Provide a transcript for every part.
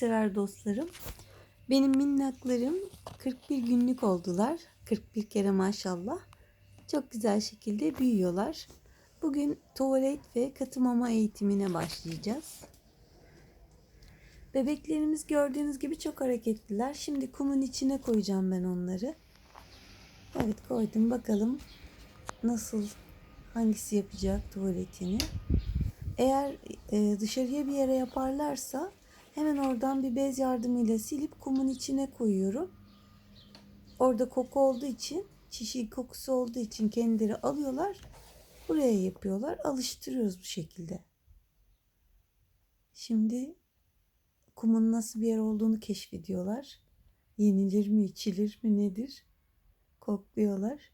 sever dostlarım. Benim minnaklarım 41 günlük oldular. 41 kere maşallah. Çok güzel şekilde büyüyorlar. Bugün tuvalet ve katı mama eğitimine başlayacağız. Bebeklerimiz gördüğünüz gibi çok hareketliler. Şimdi kumun içine koyacağım ben onları. Evet koydum bakalım nasıl hangisi yapacak tuvaletini. Eğer e, dışarıya bir yere yaparlarsa hemen oradan bir bez yardımıyla silip kumun içine koyuyorum. Orada koku olduğu için, çişi kokusu olduğu için kendileri alıyorlar. Buraya yapıyorlar. Alıştırıyoruz bu şekilde. Şimdi kumun nasıl bir yer olduğunu keşfediyorlar. Yenilir mi, içilir mi nedir? Kokluyorlar.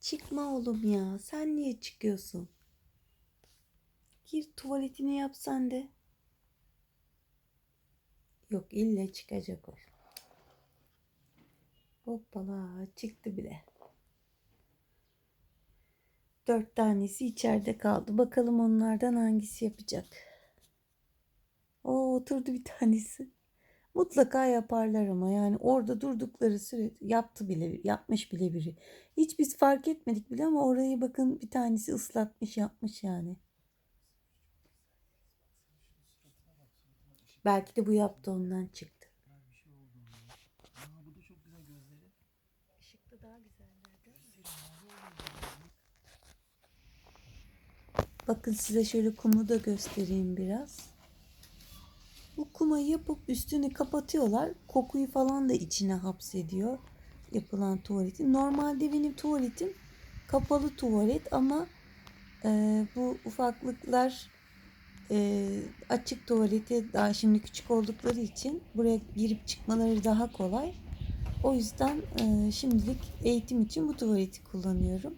Çıkma oğlum ya. Sen niye çıkıyorsun? Gir tuvaletini yap sen de. Yok ille çıkacak o. Hoppala çıktı bile. Dört tanesi içeride kaldı. Bakalım onlardan hangisi yapacak. O oturdu bir tanesi. Mutlaka yaparlar ama yani orada durdukları süre yaptı bile yapmış bile biri. Hiç biz fark etmedik bile ama orayı bakın bir tanesi ıslatmış yapmış yani. Belki de bu yaptı ondan çıktı. bir şey oldu ona. Aa bu da çok güzel gözleri. Işıkta daha güzellerdi. Bakın size şöyle kumu da göstereyim biraz. Bu kumayı yapıp üstünü kapatıyorlar. Kokuyu falan da içine hapsediyor yapılan tuvaletin. Normalde benim tuvaletim kapalı tuvalet ama e, bu ufaklıklar e, açık tuvalete daha şimdi küçük oldukları için buraya girip çıkmaları daha kolay. O yüzden e, şimdilik eğitim için bu tuvaleti kullanıyorum.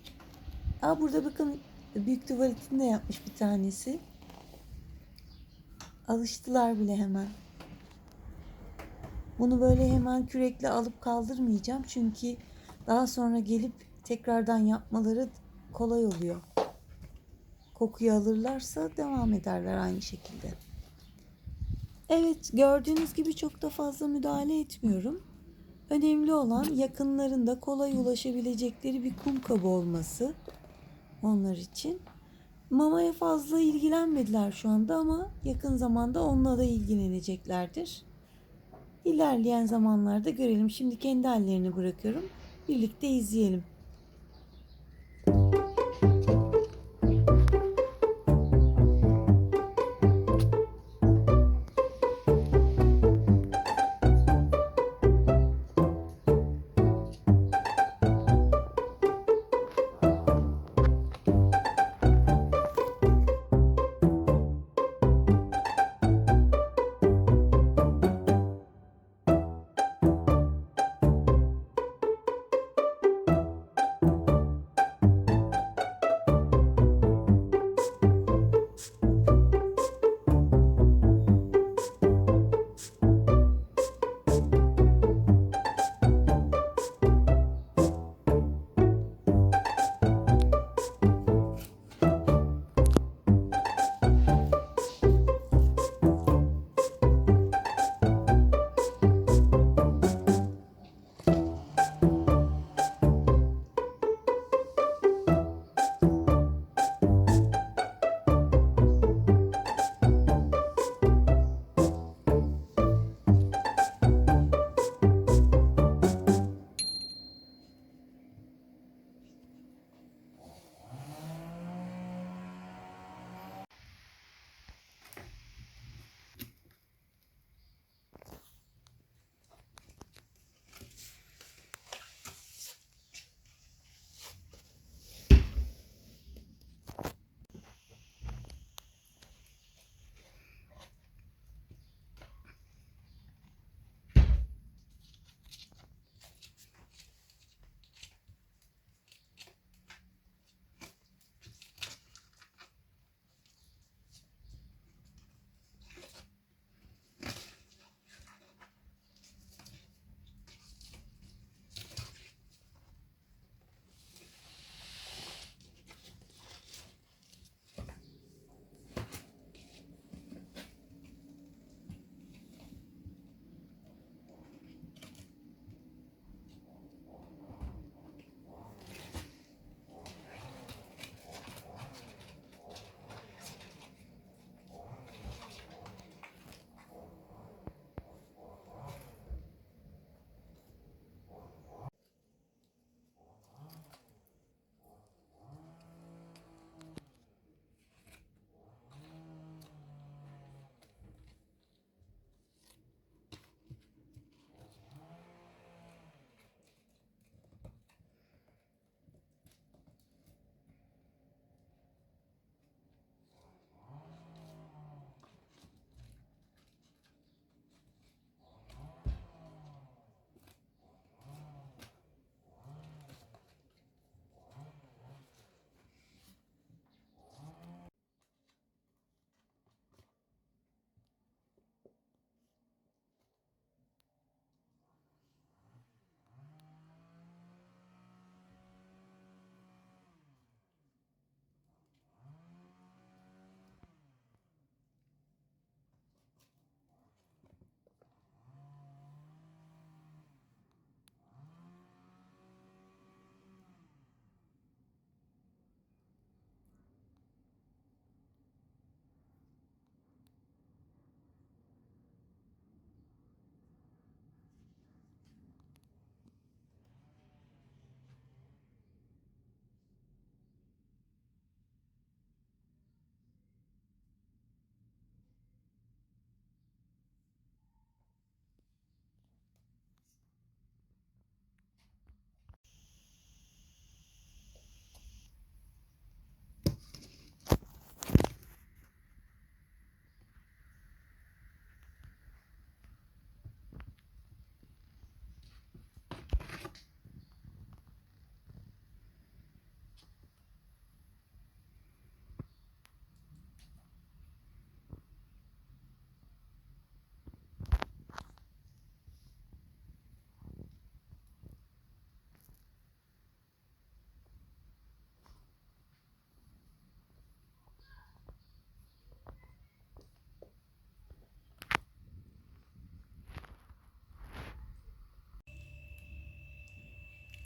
Aa, burada bakın büyük tuvaletini de yapmış bir tanesi. Alıştılar bile hemen. Bunu böyle hemen kürekle alıp kaldırmayacağım. Çünkü daha sonra gelip tekrardan yapmaları kolay oluyor. Kokuyu alırlarsa devam ederler aynı şekilde. Evet gördüğünüz gibi çok da fazla müdahale etmiyorum. Önemli olan yakınlarında kolay ulaşabilecekleri bir kum kabı olması onlar için. Mamaya fazla ilgilenmediler şu anda ama yakın zamanda onunla da ilgileneceklerdir. İlerleyen zamanlarda görelim. Şimdi kendi hallerini bırakıyorum. Birlikte izleyelim.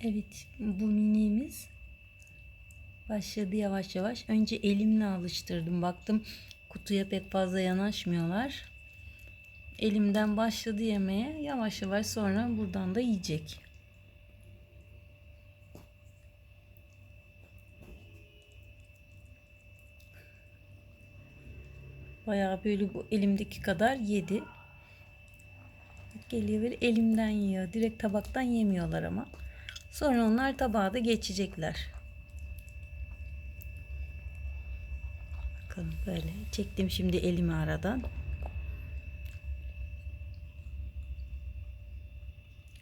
Evet, bu miniğimiz başladı yavaş yavaş. Önce elimle alıştırdım. Baktım kutuya pek fazla yanaşmıyorlar. Elimden başladı yemeye. Yavaş yavaş sonra buradan da yiyecek. Bayağı böyle bu elimdeki kadar yedi. Geliyor böyle elimden yiyor. Direkt tabaktan yemiyorlar ama. Sonra onlar tabağa da geçecekler. Bakalım böyle. Çektim şimdi elimi aradan.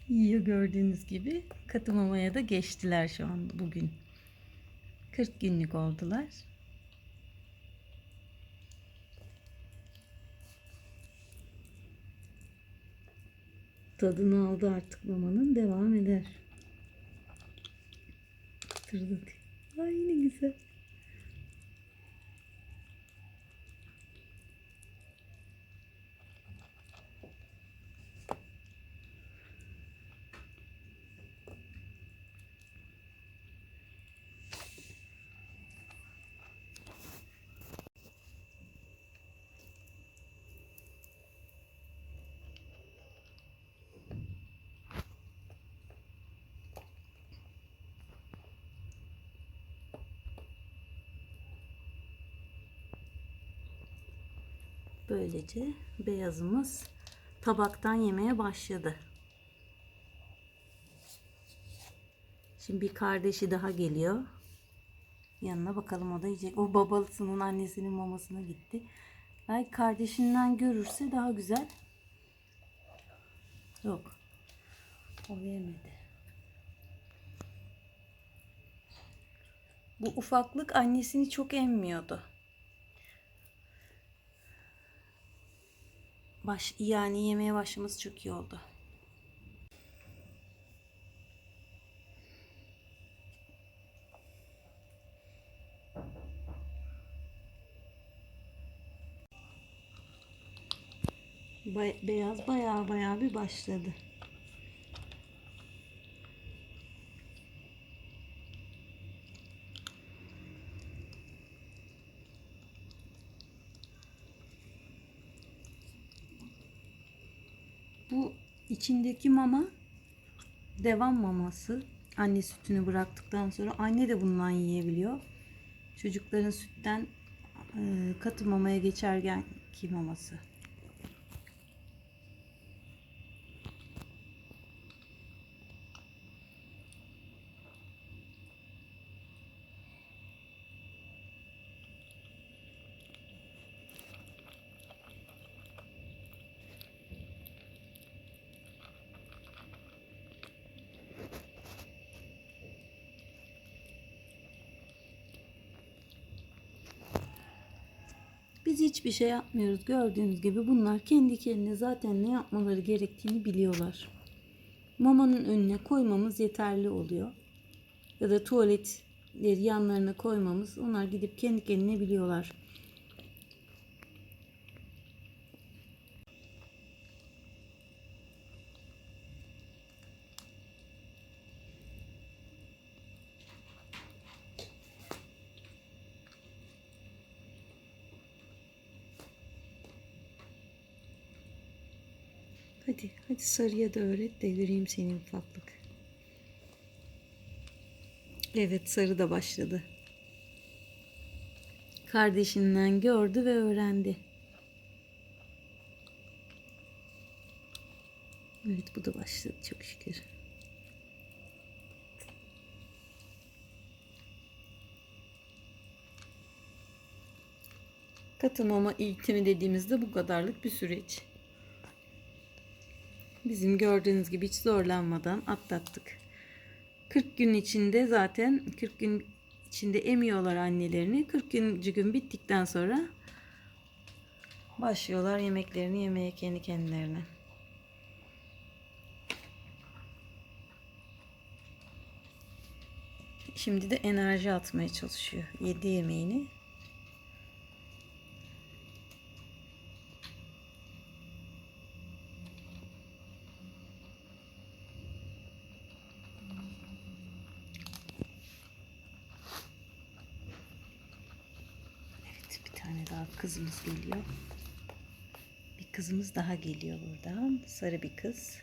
Yiyor gördüğünüz gibi. Katı mamaya da geçtiler şu an bugün. 40 günlük oldular. Tadını aldı artık mamanın devam eder. Tırdık. Ay ne güzel. Böylece beyazımız tabaktan yemeye başladı. Şimdi bir kardeşi daha geliyor. Yanına bakalım o da yiyecek. O babasının annesinin mamasına gitti. Belki kardeşinden görürse daha güzel. Yok. O yemedi. Bu ufaklık annesini çok emmiyordu. Baş, yani yemeye başlaması çok iyi oldu. Bay- beyaz bayağı bayağı bir başladı. Bu içindeki mama devam maması. Anne sütünü bıraktıktan sonra anne de bundan yiyebiliyor. Çocukların sütten katı mamaya geçerken ki maması. Biz hiçbir şey yapmıyoruz. Gördüğünüz gibi bunlar kendi kendine zaten ne yapmaları gerektiğini biliyorlar. Mamanın önüne koymamız yeterli oluyor. Ya da tuvaletleri yanlarına koymamız. Onlar gidip kendi kendine biliyorlar. Hadi, hadi sarıya da öğret de göreyim seni ufaklık. Evet, sarı da başladı. Kardeşinden gördü ve öğrendi. Evet, bu da başladı çok şükür. Katılmama eğitimi dediğimizde bu kadarlık bir süreç. Bizim gördüğünüz gibi hiç zorlanmadan atlattık. 40 gün içinde zaten 40 gün içinde emiyorlar annelerini. 40 gün bittikten sonra başlıyorlar yemeklerini yemeye kendi kendilerine. Şimdi de enerji atmaya çalışıyor. Yedi yemeğini. Kızımız geliyor. Bir kızımız daha geliyor buradan. Sarı bir kız.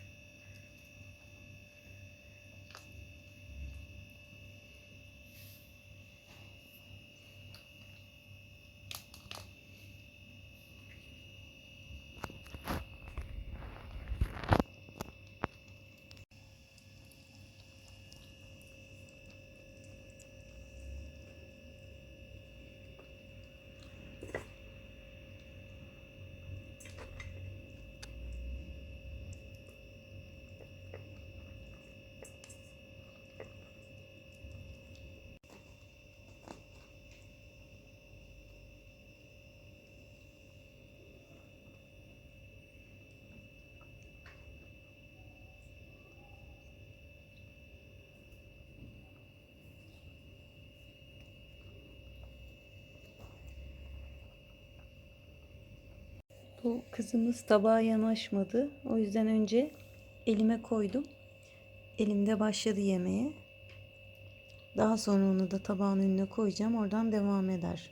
Bu kızımız tabağa yanaşmadı. O yüzden önce elime koydum. Elimde başladı yemeye. Daha sonra onu da tabağın önüne koyacağım. Oradan devam eder.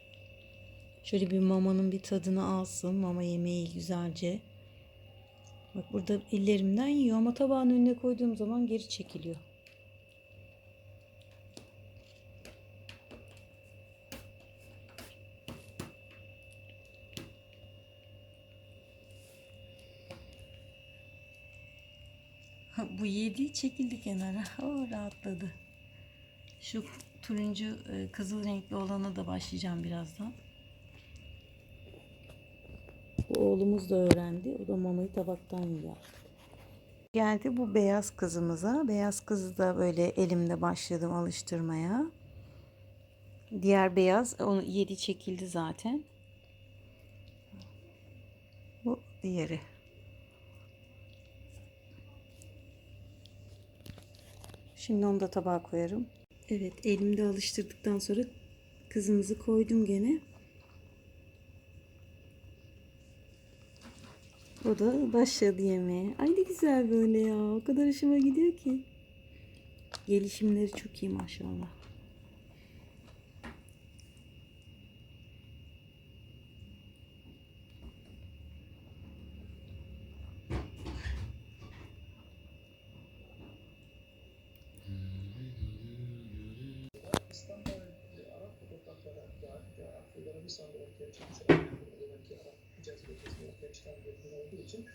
Şöyle bir mamanın bir tadını alsın. Mama yemeği güzelce. Bak burada ellerimden yiyor ama tabağın önüne koyduğum zaman geri çekiliyor. Bu yedi çekildi kenara. O rahatladı. Şu turuncu e, kızıl renkli olana da başlayacağım birazdan. Bu oğlumuz da öğrendi. O da mamayı tabaktan yiyor. Geldi bu beyaz kızımıza. Beyaz kızı da böyle elimde başladım alıştırmaya. Diğer beyaz onu yedi çekildi zaten. Bu diğeri. Şimdi onu da tabağa koyarım. Evet elimde alıştırdıktan sonra kızımızı koydum gene. O da başladı yemeye. Ay ne güzel böyle ya. O kadar hoşuma gidiyor ki. Gelişimleri çok iyi maşallah. Çıkan bir ürün olduğu için